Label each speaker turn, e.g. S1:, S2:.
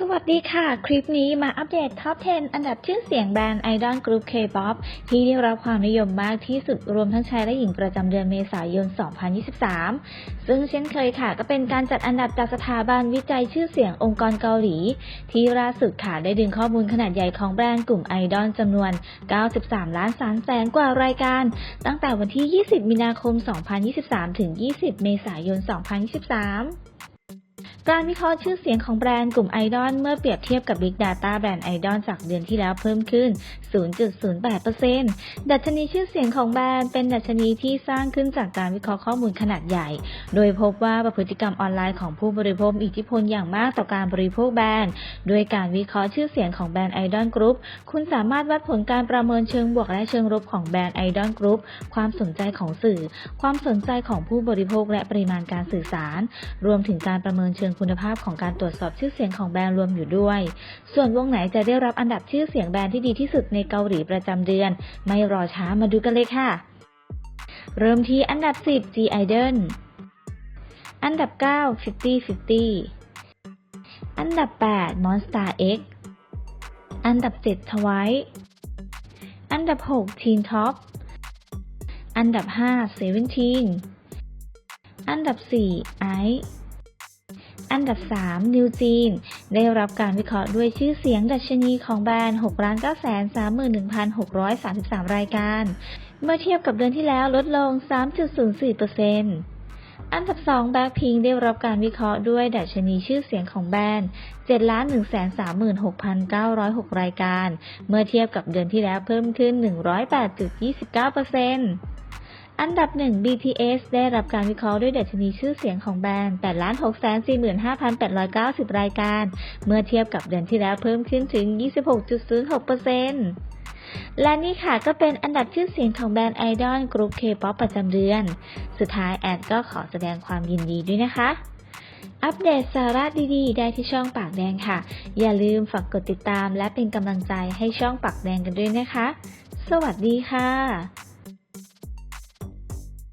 S1: สวัสดีค่ะ คลิปนี้มาอัปเดตท็อป 10 อันดับชื่อเสียงแบรนด์ไอดอลกรุ๊ป K-POP ที่ได้รับความนิยมมากที่สุดรวมทั้งชายและหญิงประจำเดือนเมษายน 2023 ซึ่งเช่นเคยค่ะ ก็เป็นการจัดอันดับจากสถาบันวิจัยชื่อเสียงองค์กรเกาหลี ที่ล่าสุดค่ะ ได้ดึงข้อมูลขนาดใหญ่ของแบรนด์กลุ่มไอดอลจำนวน 93 ล้าน3แสนกว่ารายการ ตั้งแต่วันที่ 20 มีนาคม 2023 ถึง 20 เมษายน 2023 การวิเคราะห์ชื่อเสียงของแบรนด์กลุ่มไอดอลเมื่อเปรียบเทียบกับ Big Data แบรนด์ไอดอลจากเดือนที่แล้วเพิ่มขึ้น 0.08%ดัชนีชื่อเสียงของแบรนด์เป็นดัชนีที่สร้างขึ้นจากการวิเคราะห์ข้อมูลขนาดใหญ่ โดยพบว่าประพฤติกรรมออนไลน์ของผู้บริโภคอิทธิพลอย่างมากต่อการบริโภคแบรนด์โดยการวิเคราะห์ชื่อเสียงของแบรนด์ไอดอลกรุ๊ป คุณสามารถวัดผลการประเมินเชิงบวกและเชิงลบของแบรนด์ไอดอลกรุ๊ป ความสนใจของสื่อ ความสนใจของผู้บริโภคและปริมาณการสื่อสาร รวมถึงการประเมินเชิงคุณภาพของการตรวจสอบชื่อเสียงของแบรนด์รวมอยู่ด้วย ส่วนวงไหนจะได้รับอันดับชื่อเสียงแบรนด์ที่ดีที่สุดในเกาหลีประจำเดือน ไม่รอช้ามาดูกันเลยค่ะ เริ่มที่อันดับ 10 G Idol อันดับ 9 50 50 อันดับ 8 Monster X อันดับ 7 Twice อันดับ 6 Teen Top อันดับ 5 Seventeen อันดับ4 Ice อั อันดับ 3 นิวจีน ได้รับการวิเคราะห์ด้วยชื่อเสียงดัชนีของแบรนด์6 9 3 1 6 3 3 รายการ เมื่อเทียบกับเดือนที่แล้วลดลง 3.04%อันดับ2แบ็คพิงได้รับการวิเคราะห์ด้วยดัชนีชื่อเสียงของแบรนด์7 1 3 6 9 0 6 รายการ เมื่อเทียบกับเดือนที่แล้วเพิ่มขึ้น 108.29% อันดับ 1 BTS ได้รับการวิเคราะห์ด้วยดัชนีชื่อเสียงของแบรนด์ 8 6 4 5 8 9 0 รายการ เมื่อเทียบกับเดือนที่แล้วเพิ่มขึ้นถึง 26.06%และนี่ค่ะก็เป็นอันดับชื่อเสียงของแบรนด์ไอดอลกรุ๊ป K-POP ประจำเดือน สุดท้ายแอดก็ขอแสดงความยินดีด้วยนะคะ อัปเดตสาระดีๆ ได้ที่ช่องปากแดงค่ะ อย่าลืมฝากกดติดตามและเป็นกำลังใจให้ช่องปากแดงกันด้วยนะคะ สวัสดีค่ะ